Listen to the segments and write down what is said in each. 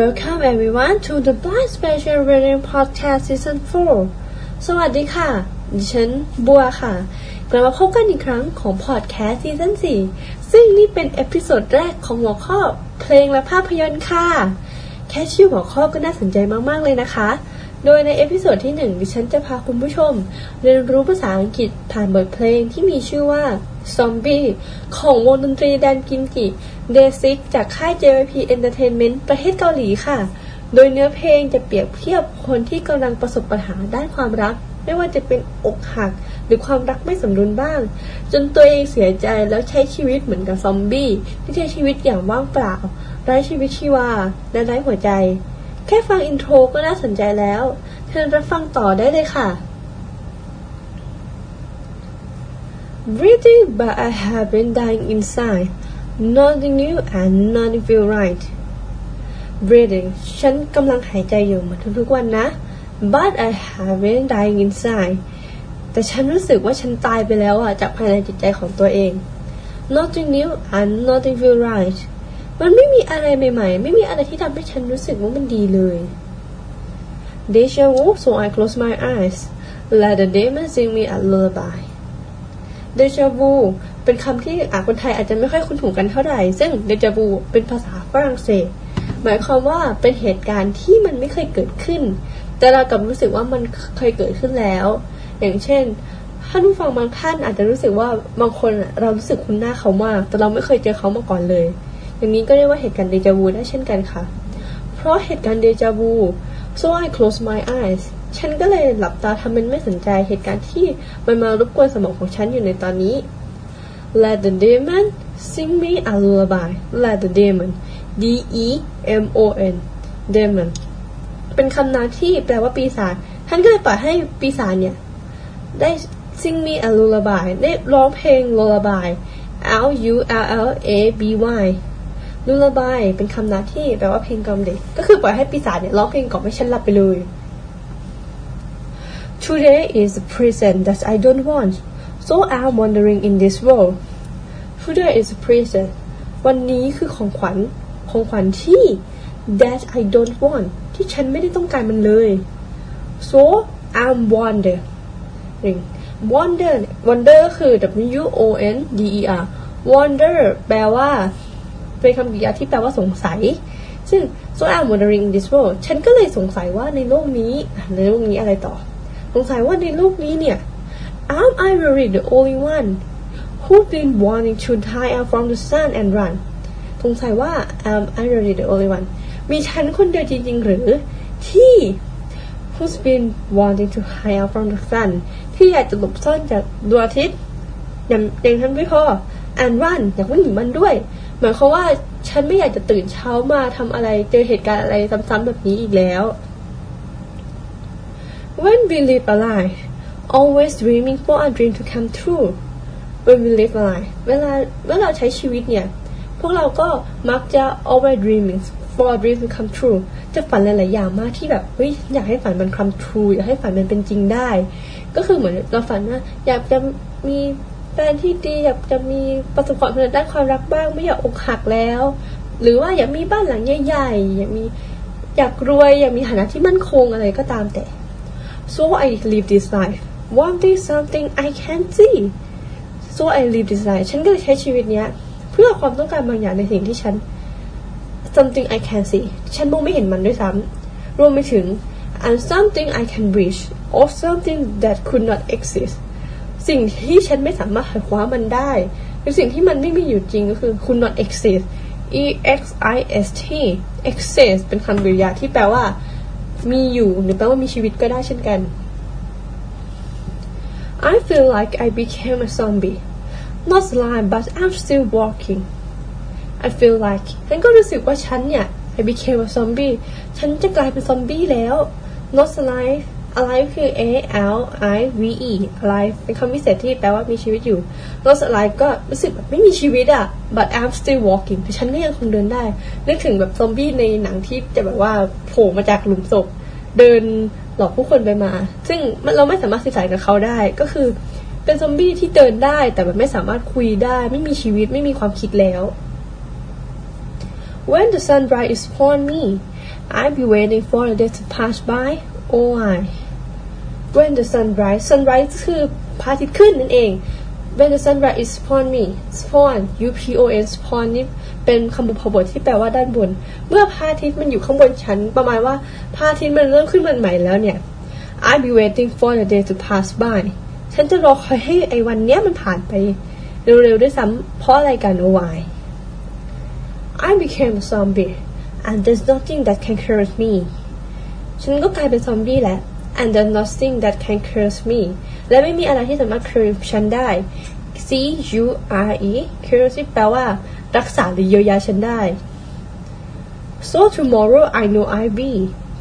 Welcome everyone to the Blind Special Reading Podcast Season 4 สวัสดีค่ะ ดิฉันบัวค่ะ กลับมาพบกันอีกครั้งของ Podcast Season 4 ซึ่งนี่เป็นเอพิโซดแรกของหัวข้อเพลงและภาพยนตร์ค่ะ แค่ชื่อหัวข้อก็น่าสนใจมาก ๆ เลยนะคะ โดยในเอพิโซดที่1ดิฉันจะพาคุณผู้ชม เรียนรู้ภาษาอังกฤษผ่านบทเพลงที่มีชื่อว่า Zombie ของวงดนตรีแดนกิมจิเดซิกจากค่าย JYP Entertainment ประเทศเกาหลีค่ะ โดยเนื้อเพลงจะเปรียบเทียบคนที่กำลังประสบปัญหาด้านความรัก ไม่ว่าจะเป็นอกหัก หรือความรักไม่สมดุลบ้าง จนตัวเองเสียใจแล้วใช้ชีวิตเหมือนกับซอมบี้ที่ใช้ชีวิตอย่างว่างเปล่าไร้ชีวิตชีวาและไร้หัวใจ แค่ฟังอินโทรก็น่าสนใจแล้ว เชิญรับฟังต่อได้เลยค่ะ Breathing but I have been dying inside Nothing new and nothing feel right Breathing ฉันกำลังหายใจอยู่เหมือนทุกๆวันนะ But I have been dying inside แต่ฉันรู้สึกว่าฉันตายไปแล้วอะจากภายในจิตใจของตัวเอง Nothing new and nothing feel right มันไม่มีอะไรใหม่ๆ ไม่มีอะไรที่ทำให้ฉันรู้สึกว่ามันดีเลย Deja vu so I close my eyes Let the demon sing me a lullaby Deja vu เป็นคำที่อาคนไทยอาจจะไม่ค่อยคุ้นหูกันเท่าไหร่ ซึ่ง Deja vu เป็นภาษาฝรั่งเศส หมายความว่าเป็นเหตุการณ์ที่มันไม่เคยเกิดขึ้น แต่เรากลับรู้สึกว่ามันเคยเกิดขึ้นแล้ว อย่างเช่นท่านผู้ฟังบางท่านอาจจะรู้สึกว่าบางคนเรารู้สึกคุ้นหน้าเขามาก แต่เราไม่เคยเจอเขามาก่อนเลย อย่างนี้ก็เรียกว่าเหตุการณ์เดจาวูได้เช่นกันค่ะ เพราะเหตุการณ์เดจาวู so I close my eyes ฉันก็เลยหลับตาทำเป็นไม่สนใจเหตุการณ์ที่มันมารบกวนสมองของฉันอยู่ในตอนนี้ Let the demon sing me a lullaby Let the demon D E M O N demon เป็นคำนามที่แปลว่าปีศาจท่านก็เลยปล่อยให้ปีศาจเนี่ย ได้ sing me a lullaby ได้ร้องเพลง lullaby L U L L A B Y lullaby เป็นคำนามที่แปลว่าเพลงกล่อมเด็ก ก็คือปล่อยให้ปีศาจเนี่ยร้องเพลงกล่อมให้ฉันหลับไปเลย Today is a present that I don't want so I'm wandering in this world Today is a present วันนี้คือของขวัญของขวัญที่ that I don't want ที่ฉันไม่ได้ต้องการมันเลย so I'm wondering wonder wonder คือ W O N D E R wonder แปลว่า เป็นคำกริยาที่แปลว่าสงสัย ซึ่ง so I'm wondering in this world ฉันก็เลยสงสัยว่าในโลกนี้ในโลกนี้อะไรต่อ สงสัยว่าในโลกนี้เนี่ย am I really the only one who've been wanting to hide out from the sun and run สงสัยว่า am I really the only one มีฉันคนเดียวจริงๆหรือที่ who's been wanting to hide out from the sun ที่อยากจะหลบซ่อนจากดวงอาทิตย์ย่างอย่างฉันไม่พอ and run อยากวิ่งหนีมันด้วย หมายความว่าฉันไม่อยากจะตื่นเช้ามาทำอะไรเจอเหตุการณ์อะไรซ้ำๆแบบนี้อีกแล้ว When we live a lie always dreaming for a dream to come true when we live a lie เวลาเมื่อเราใช้ชีวิตเนี่ย พวกเราก็มักจะ always dreaming for a dream to come true จะฝันหลาย ๆ อย่างมากที่แบบเฮ้ยอยากให้ฝันมัน come true อยากให้ฝันมันเป็นจริงได้ ก็คือเหมือนเราฝันว่าอยากจะมี แฟนที่ดีอยากจะมีประสบความสำเร็จด้านความรักบ้าง ไม่อยากอกหักแล้ว หรือว่าอยากมีบ้านหลังใหญ่ๆอยากมีอยากรวยอยากมีฐานะที่มั่นคงอะไรก็ตามแต่ so I live this life wanting something I can't see so I live this life ฉันก็เลยใช้ชีวิตเนี้ย เพื่อความต้องการบางอย่างในสิ่งที่ฉัน something I can see ฉันมองไม่เห็นมันด้วยซ้ำรวมไปถึง and something I can reach or something that could not exist สิ่งที่ฉันไม่สามารถหาคว้ามันได้หรือสิ่งที่มันไม่มีอยู่จริงก็คือ could not exist e x i s t exist เป็นคำกริยาที่แปลว่า มีอยู่หรือแปลว่ามีชีวิตก็ได้เช่นกัน I feel like I became a zombie not alive but I'm still walking I feel like ฉันก็รู้สึกว่าฉันเนี่ย I became a zombie ฉันจะกลายเป็นซอมบี้แล้ว not alive alive คือ a l i v e alive เป็นคำพิเศษที่แปลว่ามีชีวิตอยู่ not alive ก็รู้สึกแบบไม่มีชีวิตอะ but I'm still walking แต่ฉันก็ยังคงเดินได้ นึกถึงแบบซอมบี้ในหนังที่จะแบบว่าโผล่มาจากหลุมศพ เดินหลอกผู้คนไปมา ซึ่งเราไม่สามารถสื่อสารกับเขาได้ก็คือเป็นซอมบี้ที่เดินได้ แต่แบบไม่สามารถคุยได้ ไม่มีชีวิตไม่มีความคิดแล้ว When the sunrise is upon me I'll be waiting for the day to pass by oh I when the sunrise sunrise คือพระอาทิตย์ขึ้นนั่นเอง when the sunrise is upon me upon u p o n upon นี่เป็นคำบุพบทที่แปลว่าด้านบน เมื่อพระอาทิตย์มันอยู่ข้างบนฉันประมาณว่าพระอาทิตย์มันเริ่มขึ้นมันใหม่แล้วเนี่ย I'll be waiting for the day to pass by ฉันจะรอคอยให้ไอ้วันเนี้ยมันผ่านไปเร็วๆด้วยซ้ำเพราะอะไรกัน oh why I became a zombie and there's nothing that can cure me ฉันก็กลายเป็นซอมบี้แล้ว and there's nothing that can curse me และไม่มีอะไรที่สามารถ curse ฉันได้ C U R E curse แปลว่า รักษาหรือเยียวยาฉันได้ so tomorrow I know I'll be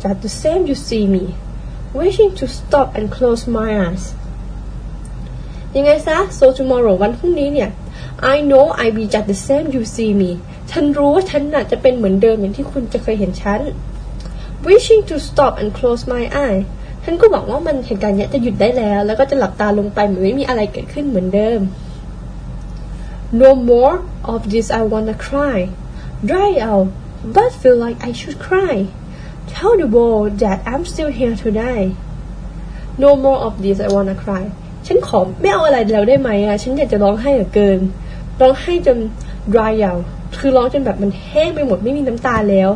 just the same you see me wishing to stop and close my eyes ยังไงซะ so tomorrow วันพรุ่งนี้เนี่ย I know I be just the same you see me ฉันรู้ว่าฉันน่ะจะเป็นเหมือนเดิมอย่างที่คุณจะเคยเห็นฉัน wishing to stop and close my eye ฉันก็หวังว่ามันเหตุการณ์เนี้ยจะหยุดได้แล้ว แล้วก็จะหลับตาลงไปเหมือนไม่มีอะไรเกิดขึ้นเหมือนเดิม no more of this I wanna cry dry out but feel like I should cry tell the world that I'm still here today no more of this I wanna cry ฉันขอไม่เอาอะไรแล้วได้ไหมอะฉันอยากจะร้องไห้เหลือเกิน ร้องไห้จน dry out คือร้องจนแบบมันแห้งไปหมดไม่มีน้ำตาแล้ว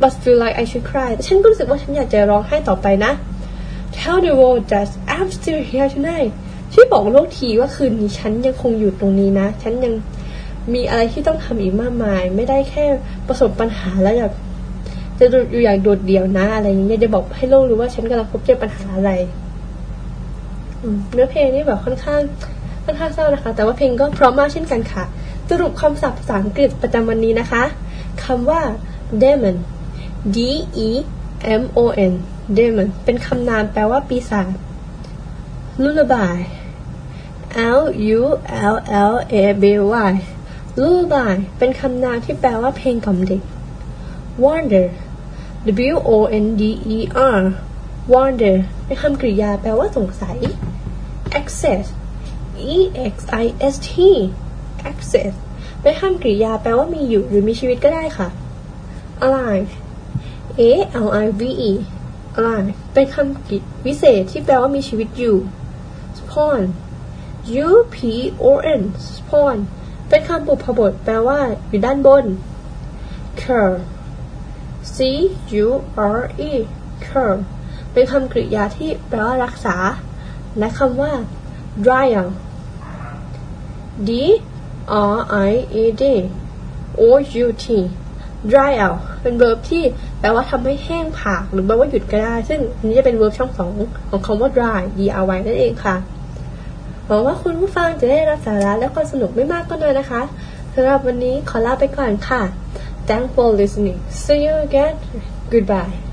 but feel like I should cry แต่ฉันก็รู้สึกว่าฉันอยากจะร้องไห้ต่อไปนะ tell the world that I'm still here tonight ช่วยบอกโลกทีว่าคืนนี้ฉันยังคงอยู่ตรงนี้นะ ฉันยังมีอะไรที่ต้องทำอีกมากมาย ไม่ได้แค่ประสบปัญหาแล้วอยากจะอยู่อย่างโดดเดี่ยวนะ อะไรอย่างเงี้ยจะบอกให้โลกรู้ว่าฉันกำลังพบเจอปัญหาอะไรเนื้อเพลงนี่แบบค่อนข้างค่อนข้างเศร้านะคะ แต่ว่าเพลงก็พราะมากเช่นกันค่ะ สรุปคำศัพท์ภาษาอังกฤษประจำวันนี้นะคะคำว่า demon D E M O N demon เป็นคำนามแปลว่าปีศาจ lullaby L U L L A B Y lullaby เป็นคำนามที่แปลว่าเพลงกล่อมเด็ก wonder W O N D E R wonder เป็นคำกริยาแปลว่าสงสัย access E X I S T access เป็นคำกริยาแปลว่ามีอยู่หรือมีชีวิตก็ได้ค่ะ alive A L I V E alive เป็นคำกริวิเศษที่แปลว่ามีชีวิตอยู่ spawn U P O N spawn เป็นคำบุพบท แปลว่า อยู่ด้านบน cure C U R E cure เป็นคำกริยาที่แปลว่ารักษา และคำว่า dry out D R I A D O U T dry out เป็น verb ที่ แปลว่าทำให้แห้งผากหรือแปลว่าหยุดก็ได้ ซึ่งอันนี้จะเป็น verb ช่องสองของคำว่า dry D R Y นั่นเองค่ะหวังว่าคุณผู้ฟังจะได้รับสาระและความสนุกไม่มากก็น้อยนะคะสำหรับวันนี้ขอลาไปก่อนค่ะ thank for listening see you again goodbye